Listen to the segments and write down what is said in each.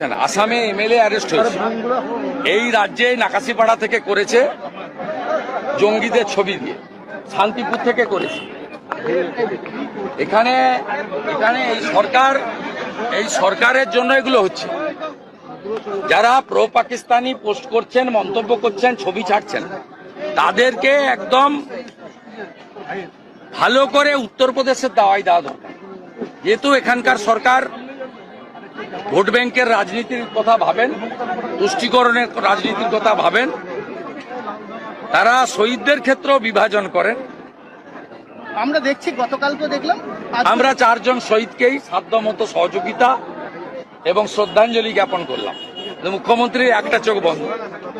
আসামে MLA arrest হয়েছে। এই রাজ্যে নাকাশিপাড়া থেকে করেছে জঙ্গিদের ছবি দিয়ে, শান্তিপুর থেকে করেছে। এখানে এখানে এই সরকার, এই সরকারের জন্য এগুলো হচ্ছে। যারা প্রো পাকিস্তানি পোস্ট করছেন, মন্তব্য করছেন, ছবি ছাড়ছেন, তাদেরকে একদম ভালো করে উত্তরপ্রদেশের দাওয়াই দেওয়া দরকার। যেহেতু এখানকার সরকার ভোট ব্যাংকের রাজনীতির কথা ভাবেন তুষ্টিকরণের রাজনীতির কথা ভাবেন তারা শহীদদের ক্ষেত্রেও বিভাজন করেন। আমরা দেখছি গতকাল তো দেখলাম আমরা চারজন শহীদকেই সাধ্যমতো সহযোগিতা এবং শ্রদ্ধাঞ্জলি জ্ঞাপন করলাম। মুখ্যমন্ত্রী একটা চোখ বন্ধ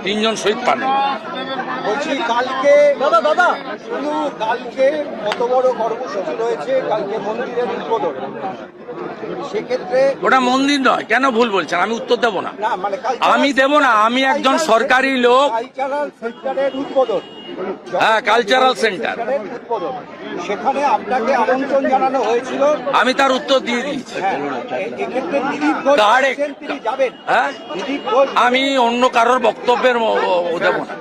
তিনজন শহীদ পান বলছি কালকে দাদা দাদা। কালকে কত বড় কর্মসূচি রয়েছে কালকে মন্দিরের উদ্বোধন। সেক্ষেত্রে ওটা মন্দির নয়। কেন ভুল বলছেন? আমি উত্তর দেব না। মানে আমি দেব না। আমি একজন সরকারি লোক। কালচারাল হ্যাঁ, সেখানে আপনাকে আমন্ত্রণ জানানো হয়েছিল। আমি তার উত্তর দিয়ে দিয়েছি। হ্যাঁ হ্যাঁ? আমি অন্য কারোর বক্তব্যের দেব না।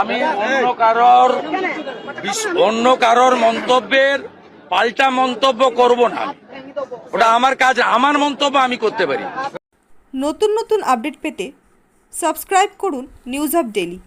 আমি অন্য কারোর অন্য কারোর মন্তব্যের পাল্টা মন্তব্য করব না ওটা আমার কাজ, আমার মন্তব্য আমি করতে পারি। নতুন নতুন আপডেট পেতে সাবস্ক্রাইব করুন নিউজ আপ ডেলি